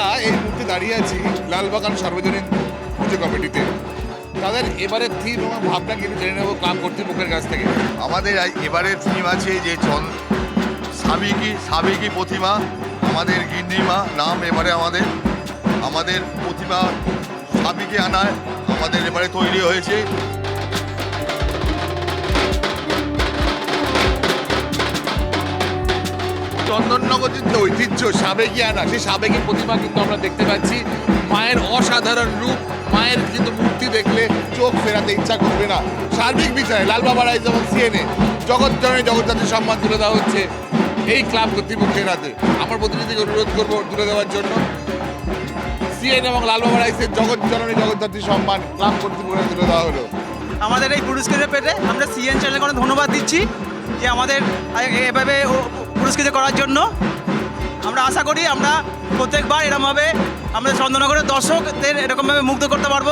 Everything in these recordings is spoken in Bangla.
আমরা এই মুহূর্তে দাঁড়িয়ে আছি লালবাগান সার্বজনীন পুজো কমিটিতে। তাদের এবারের থিম এবং ভাবনা কিন্তু জেনে নেব ক্লাব কর্তৃপক্ষের কাছ থেকে? আমাদের এবারের থিম আছে যে চন সাবেকি সাবেকি প্রতিমা, আমাদের গিন্নিমা, নাম এবারে আমাদের। আমাদের প্রতিমা সাবিকে আনায়, আমাদের এবারে তৈরি হয়েছে। চন্দননগর যে ঐতিহ্য, সাবেকি আনা সেই সাবেকি প্রতিমা কিন্তু আমরা দেখতে পাচ্ছি। মায়ের অসাধারণ রূপ, মায়ের কিন্তু মূর্তি দেখলে চোখ ফেরাতে ইচ্ছা করবে না। সার্বিক বিষয়ে লালবাবা রাইজ এবং সিএনএ জগৎ জননী জগদ্ধাত্রীর সম্মান তুলে দেওয়া হচ্ছে এই ক্লাব কর্তৃপক্ষের হাতে। আমার প্রতিনিধিকে অনুরোধ করব তুলে দেওয়ার জন্য। সিএন এবং লালবাবা রাইসের জগৎ জননী জগদ্ধাত্রীর সম্মান ক্লাব কর্তৃপক্ষের তুলে দেওয়া হলো। আমাদের এই পুরস্কারের পেটে আমরা সিএন চ্যানেলকে অনেক ধন্যবাদ দিচ্ছি যে আমাদের এভাবে পুরস্কৃত করার জন্য। আমরা আশা করি আমরা প্রত্যেকবার এরমভাবে আমাদের চন্দ্রনগরের দর্শকদের এরকমভাবে মুগ্ধ করতে পারব।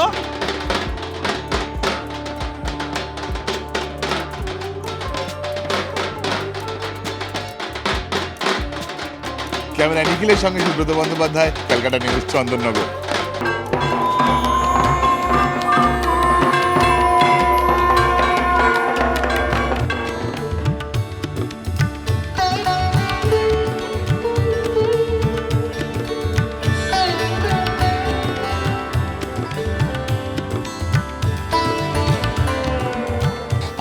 ক্যামেরা নিখিলের সঙ্গে সুব্রত বন্দ্যোপাধ্যায়, ক্যালকাটা নিউজ চন্দননগর।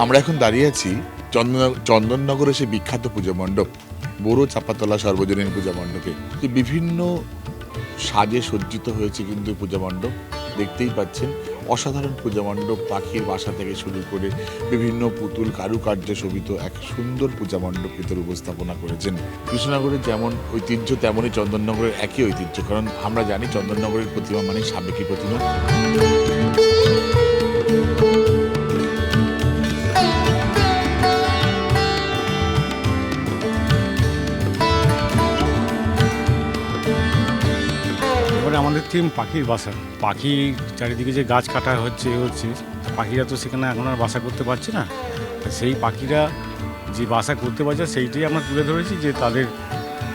আমরা এখন দাঁড়িয়ে আছি চন্দন চন্দননগরে সে বিখ্যাত পুজো মণ্ডপ, বড় চাপাতলা সর্বজনীন পূজা মণ্ডপে। বিভিন্ন সাজে সজ্জিত হয়েছে কিন্তু পূজা মণ্ডপ, দেখতেই পাচ্ছেন। অসাধারণ পূজা মণ্ডপ পাখির বাসা থেকে শুরু করে বিভিন্ন পুতুল কারুকার্য শোভিত এক সুন্দর পূজা মণ্ডপ ভিতরে উপস্থাপনা করেছেন। কৃষ্ণনগরের যেমন ঐতিহ্য তেমনই চন্দননগরের একই ঐতিহ্য। কারণ আমরা জানি, চন্দননগরের প্রতিমা মানে সাবেকি প্রতিমা। আমাদের থিম পাখির বাসা। পাখি চারিদিকে যে গাছ কাটা হচ্ছে হচ্ছে পাখিরা তো সেখানে এখন আর বাসা করতে পারছে না। সেই পাখিরা যে বাসা করতে পারছে, সেইটাই আমরা তুলে ধরেছি যে তাদের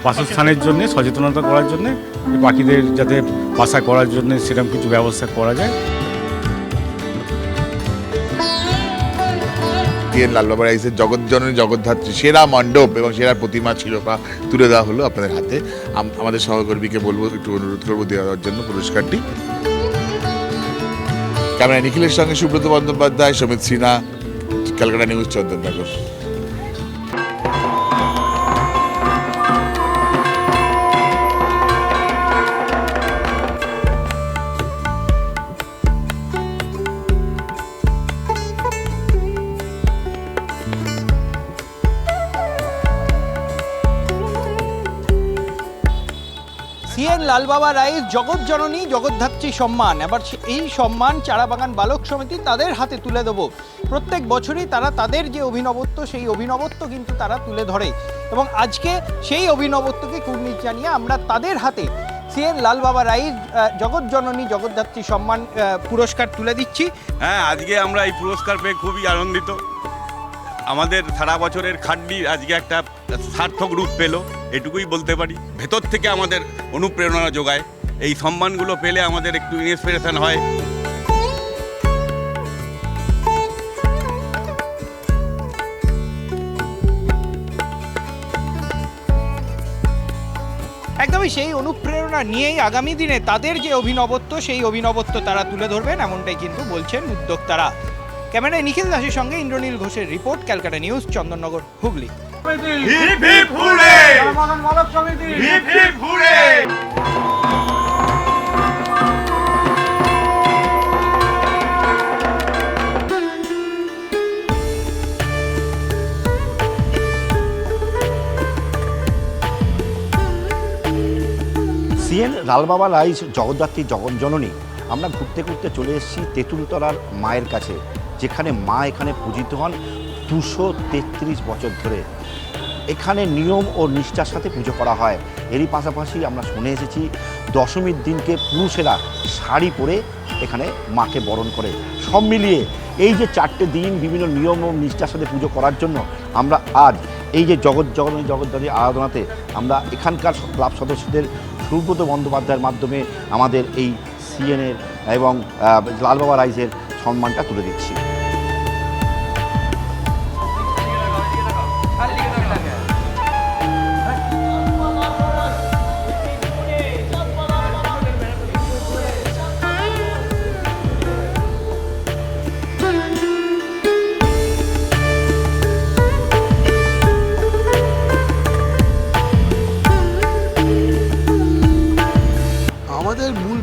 বাসস্থানের জন্য, সচেতনতা করার জন্যে পাখিদের যাতে বাসা করার জন্য সেরকম কিছু ব্যবস্থা করা যায়। দিয়ে লালবাবা রাইসের জগৎ, জননী জগদ্ধাত্রী সেরা মণ্ডপ এবং সেরা প্রতিমা শিরোপা তুলে দেওয়া হলো আপনাদের হাতে। আম- আমাদের সহকর্মীকে বলব, একটু অনুরোধ করব দেওয়ার জন্য পুরস্কারটি। ক্যামেরা নিখিলের সঙ্গে Subrata Bandyopadhyay Samit Sinha, Calcutta news Chandannagar CN Lalbaba রায়ের জগৎ জননী জগদ্ধাত্রী সম্মান। এবার এই সম্মান চারাবাগান বালক সমিতি তাদের হাতে তুলে দেব। প্রত্যেক বছরই তারা তাদের যে অভিনবত্ব, সেই অভিনবত্ব কিন্তু তারা তুলে ধরে। এবং আজকে সেই অভিনবত্বকে কুর্নিশ জানিয়ে আমরা তাদের হাতে সিএন লালবাবা রায়ের জগৎ জননী জগদ্ধাত্রী সম্মান পুরস্কার তুলে দিচ্ছি। হ্যাঁ আজকে আমরা এই পুরস্কার পেয়ে খুবই আনন্দিত। আমাদের সারা বছরের খাটনি আজকে একটা সার্থক রূপ পেল, এটুকুই বলতে পারি। ভেতর থেকে আমাদের অনুপ্রেরণা যোগায়। এই সম্মানগুলো পেলে আমাদের একটু ইন্সপিরেশন হয়। একদমই সেই অনুপ্রেরণা নিয়েই আগামী দিনে তাদের যে অভিনবত্ব, সেই অভিনবত্ব তারা তুলে ধরবেন, এমনটাই কিন্তু বলছেন উদ্যোক্তারা। ক্যামেরায় নিখিল দাসের সঙ্গে ইন্দ্রনীল ঘোষের report, Calcutta news, Chandannagar, Hooghly. CN Lalbaba rice Jagadhatri Jagajjanani আমরা ঘুরতে ঘুরতে চলে এসেছি তেঁতুলতলার মায়ের কাছে। যেখানে মা এখানে পূজিত হন দুশো তেত্রিশ বছর ধরে। এখানে নিয়ম ও নিষ্ঠার সাথে পুজো করা হয়। এরই পাশাপাশি আমরা শুনে এসেছি, দশমীর দিনকে পুরুষেরা শাড়ি পরে এখানে মাকে বরণ করে। সব মিলিয়ে এই যে চারটে দিন বিভিন্ন নিয়ম ও নিষ্ঠার সাথে পুজো করার জন্য আমরা আজ এই যে জগৎ জগন্নাথ জগদ্ধারী আরাধনাতে আমরা এখানকার ক্লাব সদস্যদের সুব্রত বন্দ্যোপাধ্যায়ের মাধ্যমে আমাদের এই সিএনের এবং লালবাবা রাইজের সম্মানটা তুলে দিচ্ছি।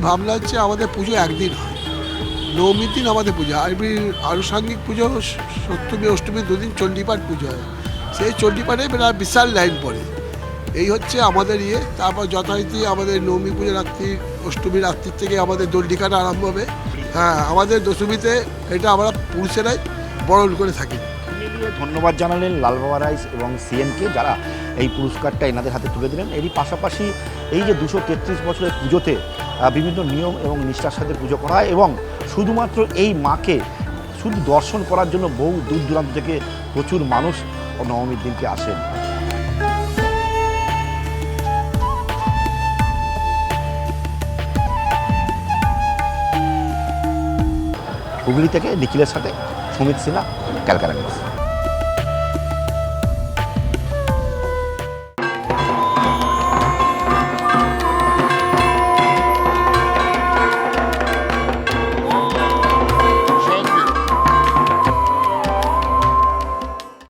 ভাবনা হচ্ছে আমাদের পুজো একদিন হয়। নবমীর দিন আমাদের পুজো, আর এমনি আনুষাঙ্গিক পুজো, সপ্তমী, অষ্টমী দুদিন চণ্ডীপাঠ পুজো হয়। সেই চণ্ডীপাঠে বিরাট বিশাল লাইন পড়ে। এই হচ্ছে আমাদের ইয়ে তারপর যথারীতি আমাদের নবমী পুজো রাত্রি, অষ্টমী রাত্রির থেকে আমাদের দণ্ডি কাটা আরম্ভ হবে। হ্যাঁ আমাদের দশমীতে এটা আমরা পুরুষেরাই বরণ করে থাকি। ধন্যবাদ জানালেন লালবাবা রাইস এবং সিএনকে যারা এই পুরস্কারটা এনাদের হাতে তুলে দিলেন। এরই পাশাপাশি এই যে দুশো তেত্রিশ বছরের পুজোতে বিভিন্ন নিয়ম এবং নিষ্ঠার সাথে পুজো করা হয় এবং শুধুমাত্র এই মাকে শুধু দর্শন করার জন্য বহু দূর দূরান্ত থেকে প্রচুর মানুষ নবমীর দিনকে আসেন। হুগলি থেকে নিখিলের সাথে সুমিত সিনহা, ক্যালকাটা